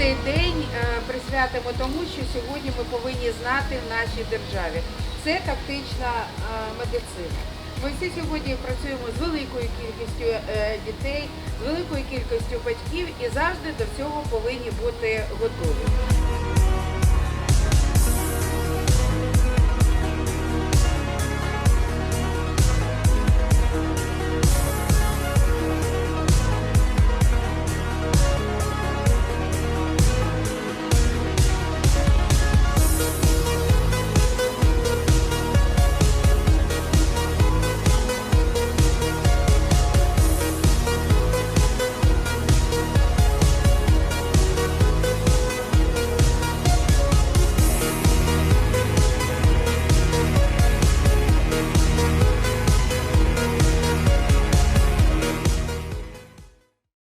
Цей день е, присвятимо тому, що сьогодні ми повинні знати в нашій державі. Це тактична е, медицина. Ми всі сьогодні працюємо з великою кількістю е, дітей, з великою кількістю батьків і завжди до всього повинні бути готові.